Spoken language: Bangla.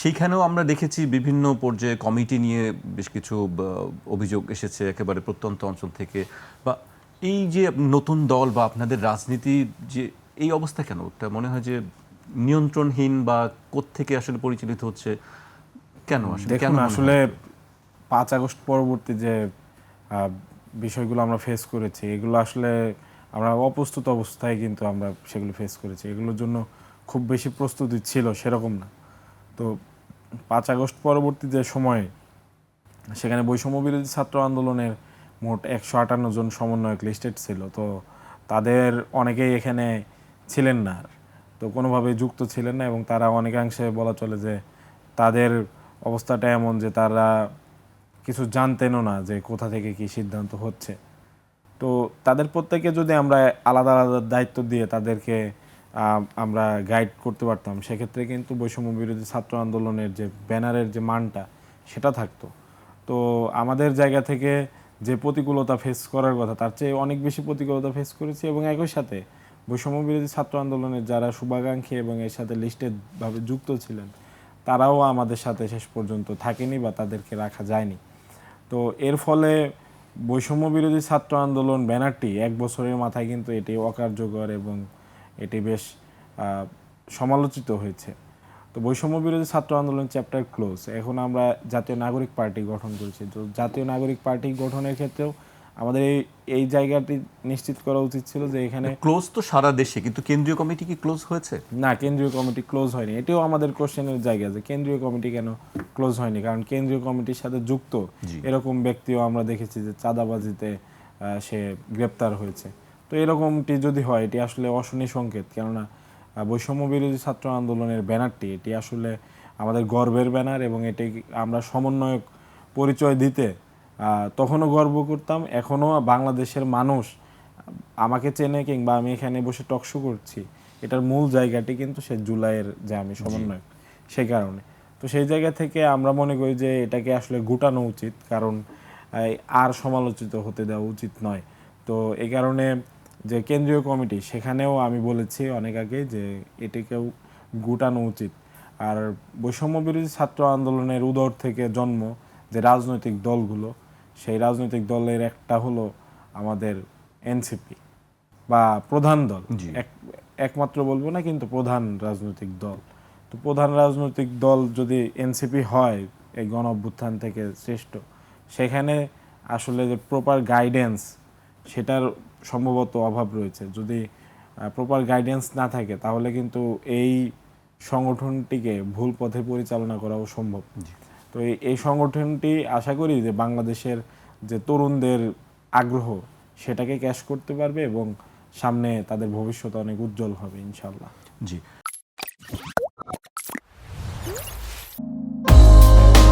সেইখানেও আমরা দেখেছি বিভিন্ন পর্যায়ে কমিটি নিয়ে বেশ কিছু অভিযোগ এসেছে একেবারে প্রত্যন্ত অঞ্চল থেকে। বা এই যে নতুন দল বা আপনাদের রাজনীতি যে এই অবস্থা কেন? একটা মনে হয় যে নিয়ন্ত্রণহীন বা কোত্থেকে আসলে পরিচালিত হচ্ছে কেন আসলে? কেন দেখুন আসলে পাঁচ আগস্ট পরবর্তী যে বিষয়গুলো আমরা ফেস করেছি এগুলো আসলে আমরা অপ্রস্তুত অবস্থায় কিন্তু আমরা সেগুলো ফেস করেছি। এগুলোর জন্য খুব বেশি প্রস্তুতি ছিল সেরকম না। তো পাঁচ আগস্ট পরবর্তী যে সময়ে, সেখানে বৈষম্য বিরোধী ছাত্র আন্দোলনের মোট একশো আটান্ন জন সমন্বয়ক লিস্টেড ছিল, তো তাদের অনেকেই এখানে ছিলেন না। তো কোনোভাবে যুক্ত ছিলেন না এবং তারা অনেকাংশে বলা চলে যে তাদের অবস্থাটা এমন যে তারা কিছু জানতেনও না যে কোথা থেকে কি সিদ্ধান্ত হচ্ছে তো তাদের প্রত্যেকে যদি আমরা আলাদা আলাদা দায়িত্ব দিয়ে তাদেরকে আমরা গাইড করতে পারতাম, সেক্ষেত্রে কিন্তু বৈষম্য বিরোধী ছাত্র আন্দোলনের যে ব্যানারের যে মানটা, সেটা থাকতো। তো আমাদের জায়গা থেকে যে প্রতিকূলতা ফেস করার কথা, তার চেয়ে অনেক বেশি প্রতিকূলতা ফেস করেছি এবং একই সাথে বৈষম্য বিরোধী ছাত্র আন্দোলনের যারা শুভাকাঙ্ক্ষী এবং এর সাথে লিস্টেড ভাবে যুক্ত ছিলেন, তারাও আমাদের সাথে শেষ পর্যন্ত থাকেনি বা তাদেরকে রাখা যায়নি। তো এর ফলে বৈষম্য বিরোধী ছাত্র আন্দোলন ব্যানারটি এক বছরের মাথায় কিন্তু এটি অকার্যকর এবং এটি বেশ সমালোচিত হয়েছে। তো বৈষম্য বিরোধী ছাত্র আন্দোলন চ্যাপ্টার ক্লোজ এখন আমরা জাতীয় নাগরিক পার্টি গঠন করেছি। তো জাতীয় নাগরিক পার্টি গঠনের ক্ষেত্রেও আমাদের এই এই জায়গাটি নিশ্চিত করা উচিত ছিল যে এখানে ক্লোজ তো সারা দেশে কিন্তু কেন্দ্রীয় কমিটি কি ক্লোজ হয়েছে? না কেন্দ্রীয় কমিটি ক্লোজ হয়নি। এটিও আমাদের কোশ্চেনের জায়গা যে কেন্দ্রীয় কমিটি কেন ক্লোজ হয়নি? কারণ কেন্দ্রীয় কমিটির সাথে যুক্ত এরকম ব্যক্তিও আমরা দেখেছি যে চাঁদাবাজিতে সে গ্রেপ্তার হয়েছে। তো এরকমটি যদি হয় এটি আসলে অশনি সংকেত। কেননা বৈষম্য বিরোধী ছাত্র আন্দোলনের ব্যানারটি এটি আসলে আমাদের গর্বের ব্যানার এবং এটি আমরা সমন্বয়ক পরিচয় দিতে তখনও গর্ব করতাম এখনও বাংলাদেশের মানুষ আমাকে চেনে কিংবা আমি এখানে বসে টকশো করছি এটার মূল জায়গাটি কিন্তু সে জুলাইয়ের যে আমি সমন্বয়ক সেই কারণে। তো সেই জায়গা থেকে আমরা মনে করি যে এটাকে আসলে গুটানো উচিত কারণ আর সমালোচিত হতে দেওয়া উচিত নয়। তো এই কারণে যে কেন্দ্রীয় কমিটি সেখানেও আমি বলেছি অনেক আগে যে এটিকেও গুটানো উচিত। আর বৈষম্য বিরোধী ছাত্র আন্দোলনের উদর থেকে জন্ম যে রাজনৈতিক দলগুলো সেই রাজনৈতিক দলের একটা হলো আমাদের এনসিপি বা প্রধান দল। এক একমাত্র বলব না কিন্তু প্রধান রাজনৈতিক দল। তো প্রধান রাজনৈতিক দল যদি এনসিপি হয় এই গণ অভ্যুত্থান থেকে শ্রেষ্ঠ সেখানে আসলে যে প্রপার গাইডেন্স সেটার সম্ভবত অভাব রয়েছে। যদি প্রপার গাইডেন্স না থাকে তাহলে কিন্তু এই সংগঠনটিকে ভুল পথে পরিচালনা করাও সম্ভব। তো এই- এই সংগঠনটি আশা করি যে বাংলাদেশের যে তরুণদের আগ্রহ সেটাকে ক্যাশ করতে পারবে এবং সামনে তাদের ভবিষ্যৎ অনেক উজ্জ্বল হবে ইনশাল্লাহ জি।